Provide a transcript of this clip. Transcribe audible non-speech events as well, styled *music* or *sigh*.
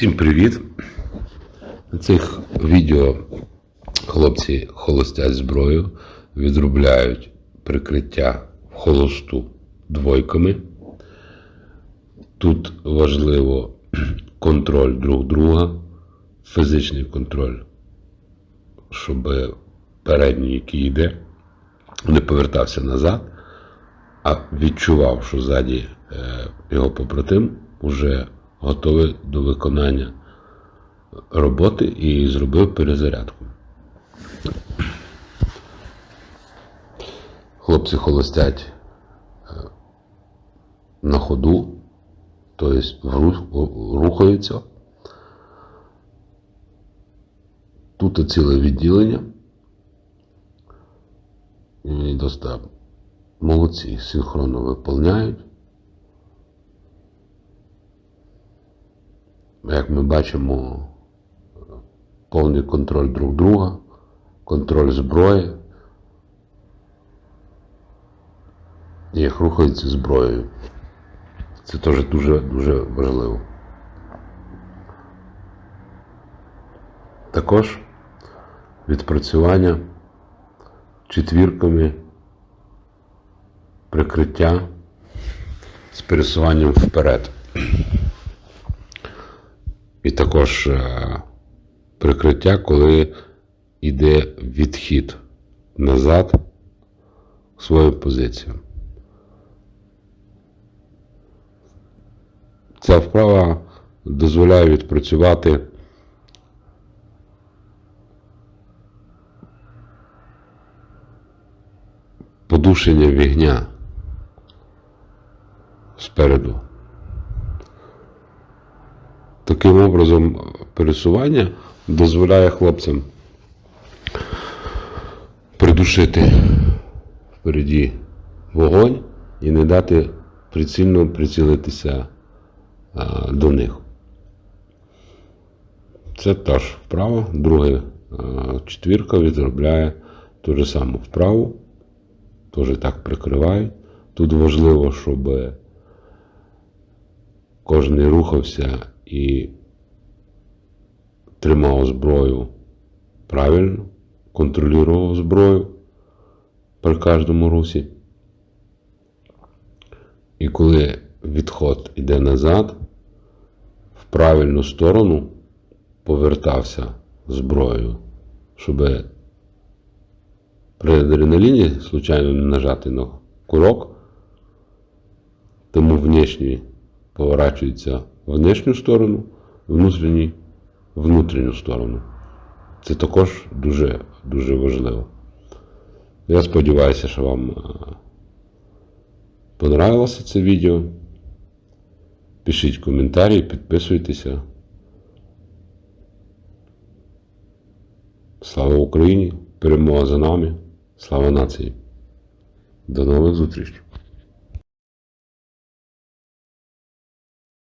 Всім привіт! На цих відео хлопці холостять зброю, відробляють прикриття в холосту двойками. Тут важливо *clears throat* контроль друг друга, фізичний контроль, щоб передній, який йде, не повертався назад, а відчував, що ззаді е, його побратим вже готовий до виконання роботи і зробив перезарядку. Хлопці холостять е, на ходу, тобто рухаються. Тут ціле відділення. І достав. Молодці, синхронно виповняють. Як ми бачимо, повний контроль друг друга, контроль зброї. Як рухаються зброєю. Це теж дуже дуже важливо. Також відпрацювання четвірками прикриття з пересуванням вперед. І також е, прикриття, коли йде відхід назад в свою позицію. Ця вправа дозволяє відпрацювати подушення вігня спереду. Таким образом, пересування дозволяє хлопцям придушити впереді вогонь і не дати прицільно прицілитися а, до них. Це теж вправа. Друга четвірка відробляє ту ж саму вправу. Теж так прикривають. Тут важливо, щоб кожен рухався і тримав зброю правильно, контролював зброю при кожному русі. І коли відход іде назад, в правильну сторону повертався зброєю, щоб при адреналіні случайно не нажати на курок, тому внешній поворачується внешню сторону, внутрішній в внутрішню сторону. Це також дуже, дуже важливо. Я сподіваюся, що вам е, понравилося це відео. Пишіть коментарі, підписуйтеся. Слава Україні! Перемога за нами! Слава нації! До нових зустрічей!